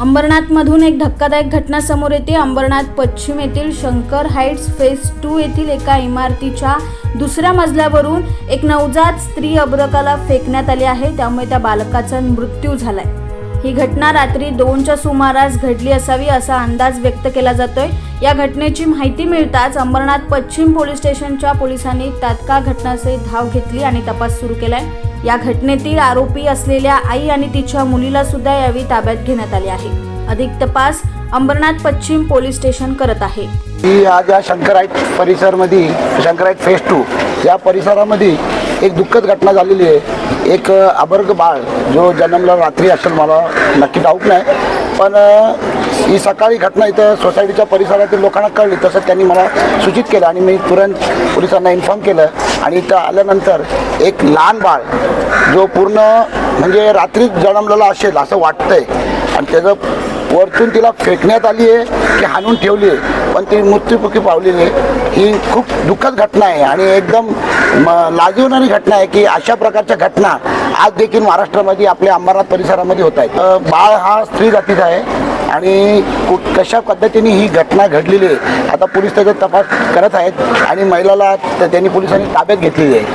अंबरनाथमधून एक धक्कादायक घटना समोर येते. अंबरनाथ पश्चिम येथील शंकर हाईट्स फेज टू येथील एका इमारतीच्या दुसऱ्या मजल्यावरून एक नवजात स्त्री अब्रकाला फेकण्यात आली आहे. त्यामुळे त्या बालकाचा मृत्यू झालाय. ही घटना रात्री दोनच्या सुमारास घडली असावी असा अंदाज व्यक्त केला जातोय. या घटनेची माहिती मिळताच अंबरनाथ पश्चिम पोलीस स्टेशनच्या पोलिसांनी तात्काळ घटनास्थळी धाव घेतली आणि तपास सुरू केलाय. या घटनेतील आरोपी असलेल्या आई आणि तिच्या मुलीला सुद्धा यावेळी ताब्यात घेण्यात आले आहे. अधिक तपास अंबरनाथ पश्चिम पोलीस स्टेशन करत आहे. ही आज या शंकराईट परिसरमध्ये शंकराईट फेस टू या परिसरामध्ये एक दुःखद घटना झालेली आहे. एक अभर्ग अबर्ग बाळ जो जन्मला रात्री असेल मला नक्की ठाऊक नाही. पण ही सकाळी घटना इथं सोसायटीच्या परिसरातील लोकांना कळली. तसं त्यांनी मला सूचित केलं आणि मी तुरंत पोलिसांना इन्फॉर्म केलं. आणि इथं आल्यानंतर एक लहान बाळ जो पूर्ण म्हणजे रात्रीच जन्मलेला असेल असं वाटतंय. आणि त्याचं वरतून तिला फेकण्यात आली आहे की हाणून ठेवली आहे. पण ती मृत्यूमुखी पावलेली आहे. ही खूप दुःखद घटना आहे आणि एकदम म घटना आहे की अशा प्रकारच्या घटना आज देखील महाराष्ट्रामध्ये आपल्या अंबरनाथ परिसरामध्ये होत आहेत. बाळ हा स्त्री जातीचा आहे आणि कशा पद्धतीने ही घटना घडलेली आहे आता पोलीस त्याचा तपास करत आहेत आणि महिलाला त्यांनी पोलिसांनी ताब्यात घेतलेली आहे.